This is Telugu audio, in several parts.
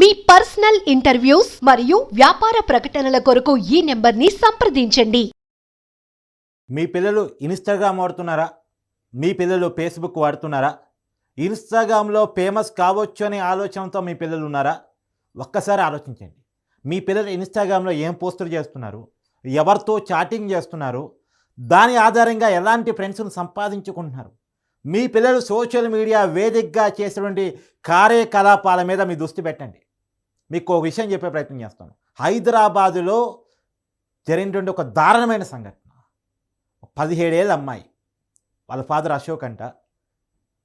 మీ పర్సనల్ ఇంటర్వ్యూస్ మరియు వ్యాపార ప్రకటనల కొరకు ఈ నెంబర్ని సంప్రదించండి. మీ పిల్లలు ఇన్స్టాగ్రామ్ వాడుతున్నారా? మీ పిల్లలు ఫేస్బుక్ వాడుతున్నారా? ఇన్స్టాగ్రామ్లో ఫేమస్ కావచ్చు అనే ఆలోచనతో మీ పిల్లలు ఉన్నారా? ఒక్కసారి ఆలోచించండి. మీ పిల్లలు ఇన్స్టాగ్రామ్లో ఏం పోస్టులు చేస్తున్నారు? ఎవరితో చాటింగ్ చేస్తున్నారు? దాని ఆధారంగా ఎలాంటి ఫ్రెండ్స్ను సంపాదించుకుంటున్నారు? మీ పిల్లలు సోషల్ మీడియా వేదికగా చేసినటువంటి కార్యకలాపాల మీద మీ దృష్టి పెట్టండి. మీకు ఒక విషయం చెప్పే ప్రయత్నం చేస్తాను. హైదరాబాదులో జరిగినటువంటి ఒక దారుణమైన సంఘటన. పదిహేడేళ్ళ అమ్మాయి. వాళ్ళ ఫాదర్ అశోక్ అంట.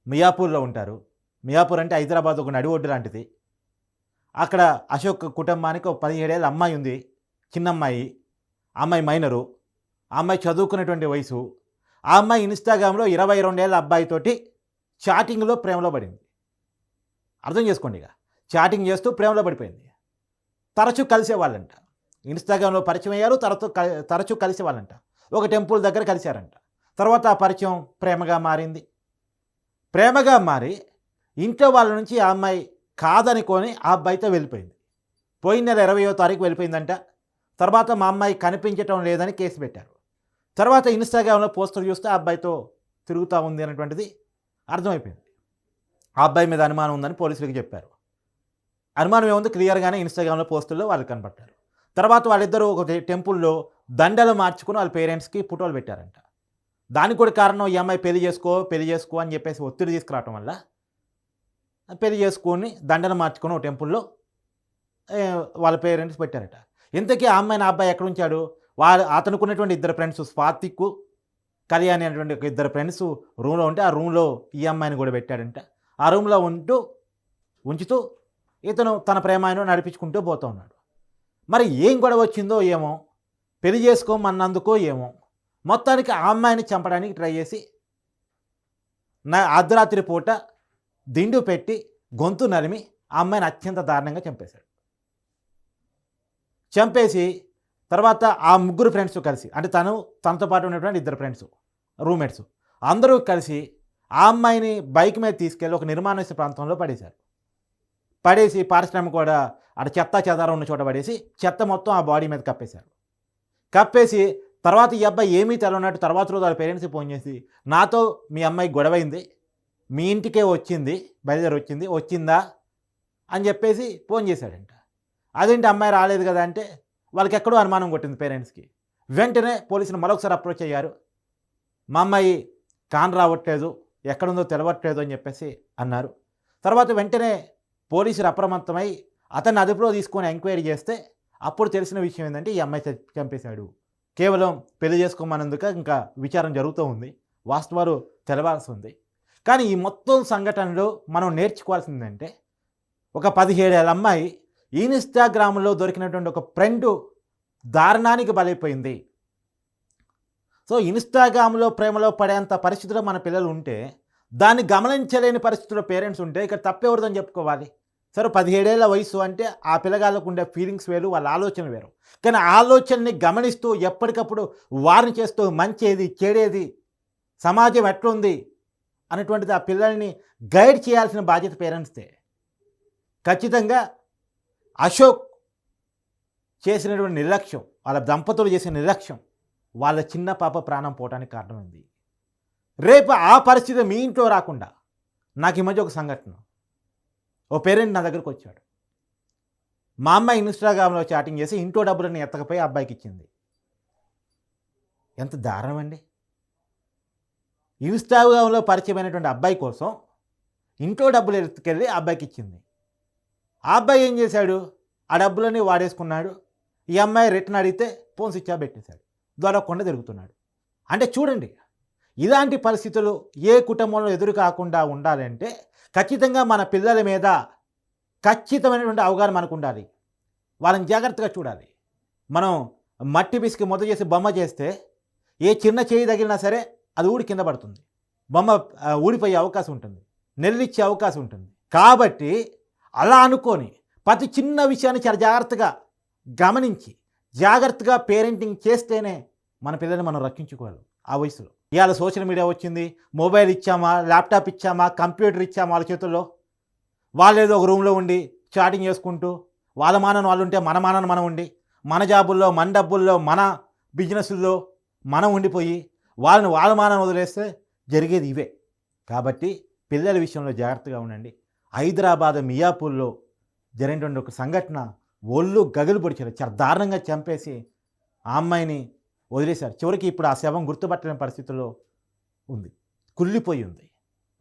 మియాపూర్లో ఉంటారు. మియాపూర్ అంటే హైదరాబాద్ ఒక నడి ఒడ్డు లాంటిది. అక్కడ అశోక్ కుటుంబానికి ఒక పదిహేడేళ్ళ అమ్మాయి ఉంది. చిన్న అమ్మాయి. అమ్మాయి మైనరు. ఆ అమ్మాయి చదువుకునేటువంటి వయసు. ఆ అమ్మాయి ఇన్స్టాగ్రామ్లో ఇరవై రెండేళ్ళ అబ్బాయితోటి చాటింగ్లో ప్రేమలో పడింది. అర్థం చేసుకోండి ఇక. చాటింగ్ చేస్తూ ప్రేమలో పడిపోయింది. తరచూ కలిసేవాళ్ళంట. ఇన్స్టాగ్రామ్లో పరిచయం అయ్యారు తరచూ కలి- తరచూ కలిసేవాళ్ళంట. ఒక టెంపుల్ దగ్గర కలిశారంట. తర్వాత ఆ పరిచయం ప్రేమగా మారింది. ప్రేమగా మారి ఇంట్లో వాళ్ళ నుంచి ఆ అమ్మాయి కాదనుకొని ఆ అబ్బాయితో వెళ్ళిపోయింది. పోయిన నెల ఇరవయో తారీఖు వెళ్ళిపోయిందంట. తర్వాత మా అమ్మాయి కనిపించటం లేదని కేసు పెట్టారు. తర్వాత ఇన్స్టాగ్రామ్లో పోస్టర్ చూస్తే ఆ అబ్బాయితో తిరుగుతూ ఉంది అనేటువంటిది అర్థమైపోయింది. ఆ అబ్బాయి మీద అనుమానం ఉందని పోలీసులకు చెప్పారు. అనుమానం ఏముంది? క్లియర్గానే ఇన్స్టాగ్రామ్లో పోస్టుల్లో వాళ్ళు కనబడ్డారు. తర్వాత వాళ్ళిద్దరూ ఒక టెంపుల్లో దండలు మార్చుకుని వాళ్ళ పేరెంట్స్కి ఫోటోలు పెట్టారంట. దానికి కూడా కారణం ఈ అమ్మాయి పెళ్ళి చేసుకో పెళ్ళి చేసుకో అని చెప్పేసి ఒత్తిడి తీసుకురావటం వల్ల పెళ్ళి చేసుకొని దండలు మార్చుకొని ఒక టెంపుల్లో వాళ్ళ పేరెంట్స్ పెట్టారట. ఇంతకీ ఆ అమ్మాయిని అబ్బాయి ఎక్కడ ఉంచాడు? వాళ్ళు అతనుకున్నటువంటి ఇద్దరు ఫ్రెండ్స్ స్వాతిక్ కళ్యాణి అనేటువంటి ఒక ఇద్దరు ఫ్రెండ్స్ రూమ్లో ఉంటే ఆ రూమ్లో ఈ అమ్మాయిని కూడా పెట్టాడంట. ఆ రూమ్లో ఉంటూ ఉంచుతూ ఇతను తన ప్రేమాయను నడిపించుకుంటూ పోతూ ఉన్నాడు. మరి ఏం గొడవ వచ్చిందో ఏమో పెళ్ళి చేసుకోమన్నందుకో ఏమో మొత్తానికి ఆ అమ్మాయిని చంపడానికి ట్రై చేసి నా అర్ధరాత్రి పూట దిండు పెట్టి గొంతు నరిమి ఆ అమ్మాయిని అత్యంత దారుణంగా చంపేశాడు. చంపేసి తర్వాత ఆ ముగ్గురు ఫ్రెండ్స్ కలిసి అంటే తను తనతో పాటు ఉన్నటువంటి ఇద్దరు ఫ్రెండ్స్ రూమ్మేట్స్ అందరూ కలిసి ఆ అమ్మాయిని బైక్ మీద తీసుకెళ్ళి ఒక నిర్మానుష్య ప్రాంతంలో పడేశారు. పడేసి పారిశ్రామిక కూడా అక్కడ చెత్త చెదారం ఉన్న చోట పడేసి చెత్త మొత్తం ఆ బాడీ మీద కప్పేశారు. కప్పేసి తర్వాత ఈ అబ్బాయి ఏమీ తెలవనట్టు తర్వాత రోజు వాళ్ళ పేరెంట్స్కి ఫోన్ చేసి నాతో మీ అమ్మాయి గొడవైంది మీ ఇంటికే వచ్చింది బయలుదేరి వచ్చింది వచ్చిందా? అని చెప్పేసి ఫోన్ చేశాడంట. అదేంటి అమ్మాయి రాలేదు కదా అంటే వాళ్ళకి ఎక్కడో అనుమానం కొట్టింది పేరెంట్స్కి. వెంటనే పోలీసులు మరొకసారి అప్రోచ్ అయ్యారు. మా అమ్మాయి కాన్ రావట్లేదు ఎక్కడుందో తెలవట్లేదు అని చెప్పేసి అన్నారు. తర్వాత వెంటనే పోలీసులు అప్రమత్తమై అతన్ని అదుపులో తీసుకొని ఎంక్వైరీ చేస్తే అప్పుడు తెలిసిన విషయం ఏంటంటే ఈ అమ్మాయి చంపేశాడు. కేవలం పెళ్ళి చేసుకోమన్నందుక ఇంకా విచారం జరుగుతూ ఉంది. వాస్తవాలు తెలవాల్సి ఉంది. కానీ ఈ మొత్తం సంఘటనలో మనం నేర్చుకోవాల్సిందంటే ఒక పదిహేడేళ్ళ అమ్మాయి ఇన్స్టాగ్రామ్లో దొరికినటువంటి ఒక ఫ్రెండ్ దారుణానికి బలైపోయింది. సో ఇన్స్టాగ్రామ్లో ప్రేమలో పడేంత పరిస్థితిలో మన పిల్లలు ఉంటే దాన్ని గమనించలేని పరిస్థితుల్లో పేరెంట్స్ ఉంటే ఇక్కడ తప్పెవరిదని చెప్పుకోవాలి. సరే పదిహేడేళ్ళ వయసు అంటే ఆ పిల్లగాళ్ళకు ఉండే ఫీలింగ్స్ వేరు వాళ్ళ ఆలోచన వేరు. కానీ ఆలోచనని గమనిస్తూ ఎప్పటికప్పుడు వారిని చేస్తూ మంచేది చెడేది సమాజం ఎట్లుంది అనేటువంటిది ఆ పిల్లల్ని గైడ్ చేయాల్సిన బాధ్యత పేరెంట్స్దే. ఖచ్చితంగా అశోక్ చేసినటువంటి నిర్లక్ష్యం వాళ్ళ దంపతులు చేసిన నిర్లక్ష్యం వాళ్ళ చిన్న పాప ప్రాణం పోవడానికి కారణమైంది. రేపు ఆ పరిస్థితి మీ ఇంట్లో రాకుండా నాకు ఈ మధ్య ఒక సంఘటన. ఓ పేరెంట్ నా దగ్గరకు వచ్చాడు. మా అమ్మాయి ఇన్స్టాగ్రామ్లో చాటింగ్ చేసి ఇంట్లో డబ్బులని ఎత్తకపోయి అబ్బాయికి ఇచ్చింది. ఎంత దారుణం అండి. ఇన్స్టాగ్రామ్లో పరిచయమైనటువంటి అబ్బాయి కోసం ఇంట్లో డబ్బులు ఎత్తుకెళ్ళి అబ్బాయికి ఇచ్చింది. ఆ అబ్బాయి ఏం చేశాడు? ఆ డబ్బులన్నీ వాడేసుకున్నాడు. ఈ అమ్మాయి రిటర్న్ అడిగితే ఫోన్ స్విచ్ ఆఫ్ పెట్టేశాడు. దొరకకుండా తిరుగుతున్నాడు అంటే చూడండి ఇలాంటి పరిస్థితులు ఏ కుటుంబంలో ఎదురు కాకుండా ఉండాలంటే ఖచ్చితంగా మన పిల్లల మీద ఖచ్చితమైనటువంటి అవగాహన మనకు ఉండాలి వాళ్ళని జాగ్రత్తగా చూడాలి. మనం మట్టి పిసికి మొదట చేసి బొమ్మ చేస్తే ఏ చిన్న చేయి తగిలినా సరే అది ఊడి కింద పడుతుంది. బొమ్మ ఊడిపోయే అవకాశం ఉంటుంది. నెల్లిచ్చే అవకాశం ఉంటుంది. కాబట్టి అలా అనుకొని ప్రతి చిన్న విషయాన్ని చాలా జాగ్రత్తగా గమనించి జాగ్రత్తగా పేరెంటింగ్ చేస్తేనే మన పిల్లల్ని మనం రక్షించుకోవాలి ఆ వయసులో. ఇవాళ సోషల్ మీడియా వచ్చింది మొబైల్ ఇచ్చామా ల్యాప్టాప్ ఇచ్చామా కంప్యూటర్ ఇచ్చామా వాళ్ళ చేతుల్లో? వాళ్ళు ఏదో ఒక రూమ్లో ఉండి చాటింగ్ చేసుకుంటూ వాళ్ళ మానని వాళ్ళు ఉంటే మన మానని మనం ఉండి మన జాబుల్లో మన డబ్బుల్లో మన బిజినెస్ల్లో మనం ఉండిపోయి వాళ్ళని వాళ్ళ మానని వదిలేస్తే జరిగేది ఇవే. కాబట్టి పిల్లల విషయంలో జాగ్రత్తగా ఉండండి. హైదరాబాద్ మియాపూర్లో జరిగినటువంటి ఒక సంఘటన ఒళ్ళు గగులు పొడిచారు. చాలా దారుణంగా చంపేసి ఆ అమ్మాయిని వదిలేశారు. చివరికి ఇప్పుడు ఆ శవం గుర్తుపట్టని పరిస్థితుల్లో ఉంది. కుళ్ళిపోయి ఉంది.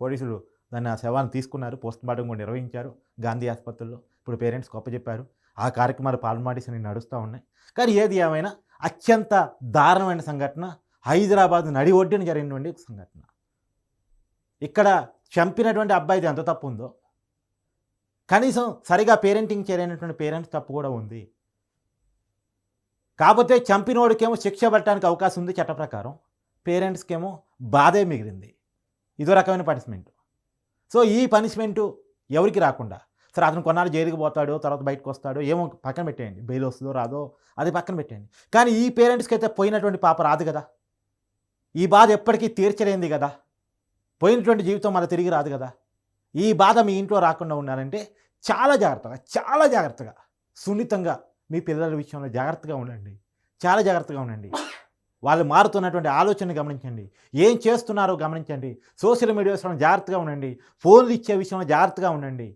పోలీసులు దాన్ని ఆ శవాన్ని తీసుకున్నారు. పోస్ట్మార్టం కూడా నిర్వహించారు గాంధీ ఆసుపత్రిలో. ఇప్పుడు పేరెంట్స్ చెప్పారు ఆ కార్యక్రమాలు పాల్మాడిసి నడుస్తూ ఉన్నాయి. కానీ ఏది ఏమైనా అత్యంత దారుణమైన సంఘటన హైదరాబాద్ నడి ఒడ్డున జరిగినటువంటి సంఘటన. ఇక్కడ చంపినటువంటి అబ్బాయిది ఎంత తప్పు ఉందో కనీసం సరిగా పేరెంటింగ్ చేయలేనటువంటి పేరెంట్స్ తప్పు కూడా ఉంది. కాకపోతే చంపినోడికేమో శిక్ష పడటానికి అవకాశం ఉంది చట్ట ప్రకారం. పేరెంట్స్కేమో బాధే మిగిలింది. ఇదో రకమైన పనిష్మెంట్. సో ఈ పనిష్మెంటు ఎవరికి రాకుండా? సరే అతను కొన్నాళ్ళు జైలుకి పోతాడో తర్వాత బయటకు వస్తాడో ఏమో పక్కన పెట్టేయండి. బెయిల్ వస్తుందో రాదో అది పక్కన పెట్టేయండి. కానీ ఈ పేరెంట్స్కి అయితే పోయినటువంటి పాప రాదు కదా. ఈ బాధ ఎప్పటికీ తీర్చలేంది కదా. పోయినటువంటి జీవితం మళ్ళీ తిరిగి రాదు కదా. ఈ బాధ మీ ఇంట్లో రాకుండా ఉండాలంటే చాలా జాగ్రత్తగా చాలా జాగ్రత్తగా సున్నితంగా మీ పిల్లల విషయంలో జాగ్రత్తగా ఉండండి. చాలా జాగ్రత్తగా ఉండండి. వాళ్ళు మారుతున్నటువంటి ఆలోచన గమనించండి. ఏం చేస్తున్నారో గమనించండి. సోషల్ మీడియా విషయంలో జాగ్రత్తగా ఉండండి. ఫోన్లు ఇచ్చే విషయంలో జాగ్రత్తగా ఉండండి.